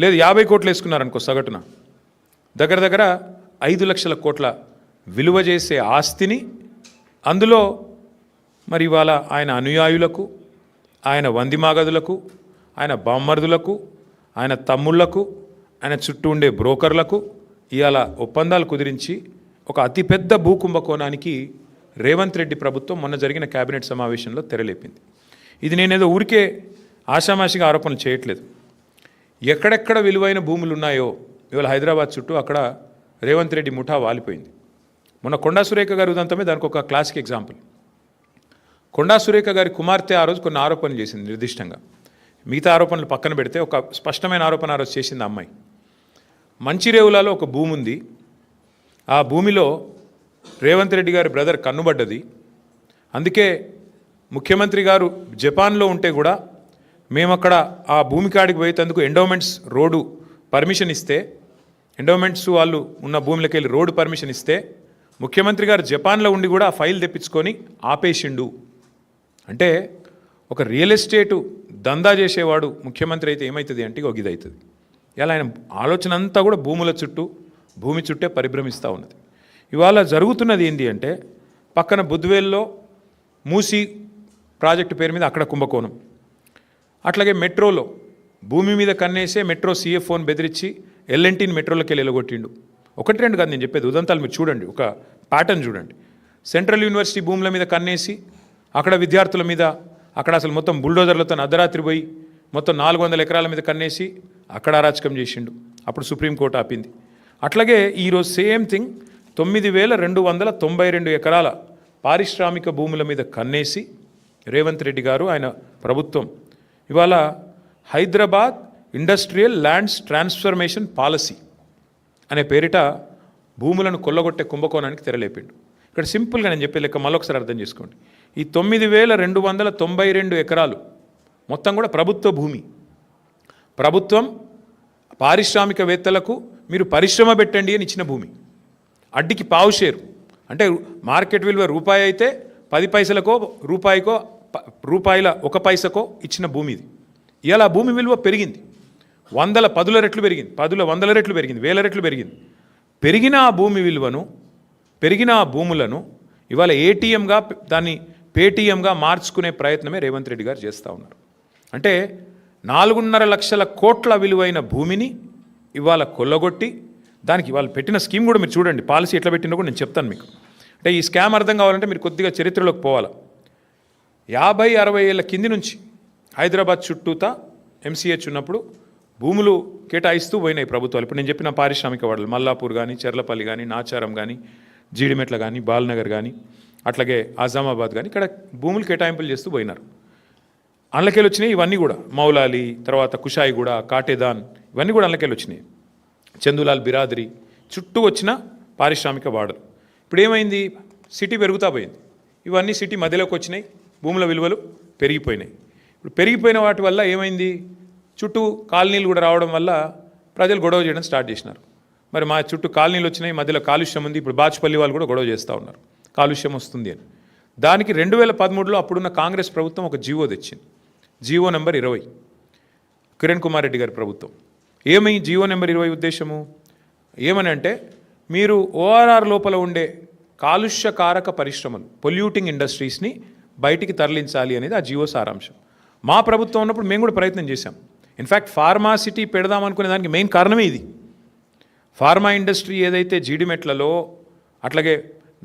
లేదు యాభై కోట్లు వేసుకున్నారనుకో సగటున. దగ్గర దగ్గర ఐదు లక్షల కోట్ల విలువ చేసే ఆస్తిని అందులో మరి ఇవాళ ఆయన అనుయాయులకు ఆయన వందిమాగదులకు ఆయన బామ్మర్దులకు ఆయన తమ్ముళ్ళకు ఆయన చుట్టూ ఉండే బ్రోకర్లకు ఇవాళ ఒప్పందాలు కుదిరించి ఒక అతిపెద్ద భూకుంభకోణానికి రేవంత్ రెడ్డి ప్రభుత్వం మొన్న జరిగిన కేబినెట్ సమావేశంలో తెరలేపింది. ఇది నేనేదో ఊరికే ఆషామాషిగా ఆరోపణలు చేయట్లేదు. ఎక్కడెక్కడ విలువైన భూములు ఉన్నాయో ఇవాళ హైదరాబాద్ చుట్టూ అక్కడ రేవంత్ రెడ్డి ముఠా వాలిపోయింది. మొన్న కొండా సురేఖ గారి ఉదంతమే దానికి ఒక క్లాసిక్ ఎగ్జాంపుల్ కొండా సురేఖ గారి కుమార్తె ఆ రోజు కొన్ని ఆరోపణలు చేసింది నిర్దిష్టంగా. మిగతా ఆరోపణలు పక్కన పెడితే ఒక స్పష్టమైన ఆరోపణ ఆ రోజు చేసింది అమ్మాయి. మంచిరేవులలో ఒక భూమి ఉంది. ఆ భూమిలో రేవంత్ రెడ్డి గారి బ్రదర్ కన్నుబడ్డది. అందుకే ముఖ్యమంత్రి గారు జపాన్లో ఉంటే కూడా మేము అక్కడ ఆ భూమి కాడికి పోయేందుకు ఎండోమెంట్స్ రోడ్డు పర్మిషన్ ఇస్తే ఎండోమెంట్స్ వాళ్ళు ఉన్న భూమిలోకి వెళ్ళి రోడ్డు పర్మిషన్ ఇస్తే ముఖ్యమంత్రి గారు జపాన్లో ఉండి కూడా ఆ ఫైల్ తెప్పించుకొని ఆపేసిండు. అంటే ఒక రియల్ ఎస్టేటు దందా చేసేవాడు ముఖ్యమంత్రి అయితే ఏమవుతుంది అంటే ఒక ఇది అవుతుంది ఇలా ఆయన ఆలోచన అంతా కూడా భూముల చుట్టూ భూమి చుట్టే పరిభ్రమిస్తూ ఉన్నది. ఇవాళ జరుగుతున్నది ఏంటి అంటే పక్కన బుద్వేల్లో మూసి ప్రాజెక్టు పేరు మీద అక్కడ కుంభకోణం. అట్లాగే మెట్రోలో భూమి మీద కన్నేసే మెట్రో సీఎఫ్ఓని బెదిరించి ఎల్ఎన్టీని మెట్రోలోకి వెళ్ళి వెళ్ళగొట్టిండు ఒకటి రెండు కాదు నేను చెప్పేది ఉదంతాలు మీరు చూడండి ఒక ప్యాటర్న్ చూడండి. సెంట్రల్ యూనివర్సిటీ భూముల మీద కన్నేసి అక్కడ విద్యార్థుల మీద అక్కడ అసలు మొత్తం బుల్డోజర్లతో అర్ధరాత్రి పోయి మొత్తం నాలుగు వందల ఎకరాల మీద కన్నేసి అక్కడ అరాచకం చేసిండు. అప్పుడు సుప్రీంకోర్టు ఆపింది. అట్లాగే ఈరోజు సేమ్ థింగ్ తొమ్మిది వేల రెండు వందల తొంభై రెండు ఎకరాల పారిశ్రామిక భూముల మీద కన్నేసి రేవంత్ రెడ్డి గారు ఆయన ప్రభుత్వం ఇవాళ Hyderabad industrial lands transformation policy అనే పేరిట భూములను కొల్లగొట్టే కుంభకోణానికి తెరలేపిండు. ఇక్కడ సింపుల్గా నేను చెప్పే లెక్క మళ్ళొకసారి అర్థం చేసుకోండి. ఈ తొమ్మిది వేల రెండు వందల తొంభై రెండు ఎకరాలు మొత్తం కూడా ప్రభుత్వ భూమి. ప్రభుత్వం పారిశ్రామికవేత్తలకు మీరు పరిశ్రమ పెట్టండి అని ఇచ్చిన భూమి. అడ్డికి పావు షేరు. అంటే మార్కెట్ విలువ రూపాయి అయితే పది పైసలకో రూపాయికో రూపాయల ఒక పైసకో ఇచ్చిన భూమి ఇది ఇలా భూమి విలువ పెరిగింది. వందల పదుల రెట్లు పెరిగింది. పదుల వందల రెట్లు పెరిగింది. వేల రెట్లు పెరిగింది. పెరిగిన ఆ భూమి విలువను పెరిగిన ఆ భూములను ఇవాళ ఏటీఎంగా దాన్ని పేటీఎంగా మార్చుకునే ప్రయత్నమే రేవంత్ రెడ్డి గారు చేస్తూ ఉన్నారు. అంటే నాలుగున్నర లక్షల కోట్ల విలువైన భూమిని ఇవాళ కొల్లగొట్టి దానికి వాళ్ళు పెట్టిన స్కీమ్ కూడా మీరు చూడండి. పాలసీ ఎట్లా పెట్టినో కూడా నేను చెప్తాను మీకు. అంటే ఈ స్కామ్ అర్థం కావాలంటే మీరు కొద్దిగా చరిత్రలోకి పోవాలా. యాభై అరవై ఏళ్ళ కింది నుంచి హైదరాబాద్ చుట్టూతా ఎంసీహెచ్ ఉన్నప్పుడు భూములు కేటాయిస్తూ పోయినాయి ప్రభుత్వాలు. ఇప్పుడు నేను చెప్పిన పారిశ్రామిక వాడలు మల్లాపూర్ కానీ చెర్లపల్లి కానీ నాచారం కానీ జీడిమెట్ల కానీ బాల్నగర్ కానీ అట్లాగే ఆజామాబాద్ కానీ ఇక్కడ భూములు కేటాయింపులు చేస్తూ పోయినారు. అందులోకెళ్ళి వచ్చినాయి ఇవన్నీ కూడా. మౌలాలి తర్వాత కుషాయిగూడ కాటేదాన్ ఇవన్నీ కూడా అందులోకెళ్ళి వచ్చినాయి. చందులాల్ బిరాదరి చుట్టూ వచ్చిన పారిశ్రామిక వాడలు. ఇప్పుడు ఏమైంది? సిటీ పెరుగుతా పోయింది. ఇవన్నీ సిటీ మధ్యలోకి వచ్చినాయి. భూముల విలువలు పెరిగిపోయినాయి. ఇప్పుడు పెరిగిపోయిన వాటి వల్ల ఏమైంది? చుట్టూ కాలనీలు కూడా రావడం వల్ల ప్రజలు గొడవ చేయడం స్టార్ట్ చేసినారు. మరి మా చుట్టూ కాలనీలు వచ్చినాయి మధ్యలో కాలుష్యం ఉంది ఇప్పుడు బాచుపల్లి వాళ్ళు కూడా గొడవ చేస్తూ ఉన్నారు. కాలుష్యం వస్తుంది అని. దానికి రెండు వేల పదమూడులో అప్పుడున్న కాంగ్రెస్ ప్రభుత్వం ఒక జీవో తెచ్చింది. జీవో నెంబర్ ఇరవై. కిరణ్ కుమార్ రెడ్డి గారి ప్రభుత్వం. ఏమై జీవో నెంబర్ ఇరవై ఉద్దేశము? ఏమని అంటే మీరు ఓఆర్ఆర్ లోపల ఉండే కాలుష్యకారక పరిశ్రమలు పొల్యూటింగ్ ఇండస్ట్రీస్ని బయటికి తరలించాలి అనేది ఆ జీవో సారాంశం. మా ప్రభుత్వం ఉన్నప్పుడు మేము కూడా ప్రయత్నం చేశాం. ఇన్ఫ్యాక్ట్ ఫార్మాసిటీ పెడదాం అనుకునే దానికి మెయిన్ కారణమే ఇది. ఫార్మా ఇండస్ట్రీ ఏదైతే జీడిమెట్లలో అట్లాగే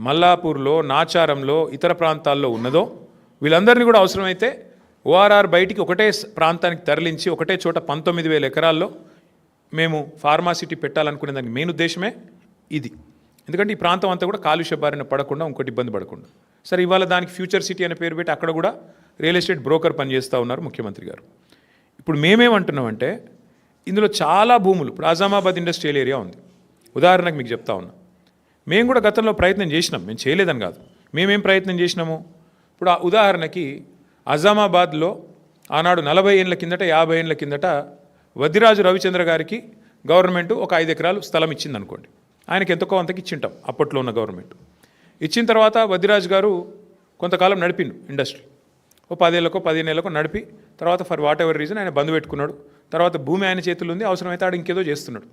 మల్లాపూర్లో నాచారంలో ఇతర ప్రాంతాల్లో ఉన్నదో వీళ్ళందరినీ కూడా అవసరమైతే ఓఆర్ఆర్ బయటికి ఒకటే ప్రాంతానికి తరలించి ఒకటే చోట పంతొమ్మిది వేల ఎకరాల్లో మేము ఫార్మాసిటీ పెట్టాలనుకునే దానికి మెయిన్ ఉద్దేశమే ఇది. ఎందుకంటే ఈ ప్రాంతం అంతా కూడా కాలుష్య బారిన పడకుండా ఇంకోటి ఇబ్బంది పడకుండా. సరే ఇవాళ దానికి ఫ్యూచర్ సిటీ అనే పేరు పెట్టి అక్కడ కూడా రియల్ ఎస్టేట్ బ్రోకర్ పనిచేస్తూ ఉన్నారు ముఖ్యమంత్రి గారు. ఇప్పుడు మేమేమంటున్నామంటే ఇందులో చాలా భూములు ఇప్పుడు ఆజామాబాద్ ఇండస్ట్రియల్ ఏరియా ఉంది. ఉదాహరణకు మీకు చెప్తా ఉన్నా. మేము కూడా గతంలో ప్రయత్నం చేసినాం మేము చేయలేదని కాదు. మేమేం ప్రయత్నం చేసినాము? ఇప్పుడు ఆ ఉదాహరణకి అజామాబాద్లో ఆనాడు నలభై ఏళ్ళ కిందట యాభై ఏళ్ళ కిందట వద్దిరాజు రవిచంద్ర గారికి గవర్నమెంట్ ఒక ఐదు ఎకరాలు స్థలం ఇచ్చింది అనుకోండి ఆయనకి ఎంతకో అంతకి ఇచ్చింటాం అప్పట్లో ఉన్న గవర్నమెంట్. ఇచ్చిన తర్వాత వద్దిరాజు గారు కొంతకాలం నడిపిండు ఇండస్ట్రీ. ఓ పదేళ్ళకో పదిహేనేళ్ళకో నడిపి తర్వాత ఫర్ వాట్ ఎవర్ రీజన్ ఆయన బంద్ పెట్టుకున్నాడు. తర్వాత భూమి ఆయన చేతుల్లో ఉంది అవసరమైతే ఆడు ఇంకేదో చేస్తున్నాడు.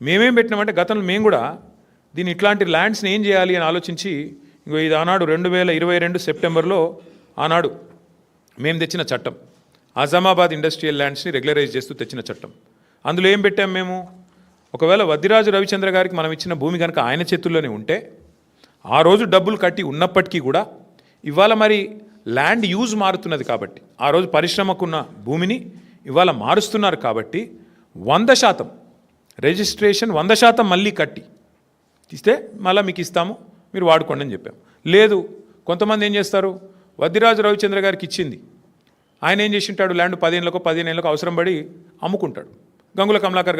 మేమేం పెట్టినామంటే గతంలో మేము కూడా దీన్ని ఇట్లాంటి ల్యాండ్స్ని ఏం చేయాలి అని ఆలోచించి ఇంకో ఇది ఆనాడు రెండు వేల ఇరవై రెండు సెప్టెంబర్లో ఆనాడు మేము తెచ్చిన చట్టం. ఆజామాబాద్ ఇండస్ట్రియల్ ల్యాండ్స్ని రెగ్యులరైజ్ చేస్తూ తెచ్చిన చట్టం. అందులో ఏం పెట్టాం మేము? ఒకవేళ వద్దిరాజు రవిచంద్ర గారికి మనం ఇచ్చిన భూమి కనుక ఆయన చేతుల్లోనే ఉంటే ఆ రోజు డబ్బులు కట్టి ఉన్నప్పటికీ కూడా ఇవాళ మరి ల్యాండ్ యూజ్ మారుతున్నది కాబట్టి ఆ రోజు పరిశ్రమకున్న భూమిని ఇవాళ మారుస్తున్నారు కాబట్టి వంద శాతం రిజిస్ట్రేషన్ వంద శాతం మళ్ళీ కట్టి ఇస్తే మళ్ళీ మీకు ఇస్తాము మీరు వాడుకోండి అని చెప్పాం లేదు కొంతమంది ఏం చేస్తారు? వద్దిరాజు రవిచంద్ర గారికి ఇచ్చింది. ఆయన ఏం చేసి ఉంటాడు? ల్యాండ్ పదిహేనులకు పదిహేను ఏళ్ళకు అవసరం పడి అమ్ముకుంటాడు. గంగుల కమలాకర్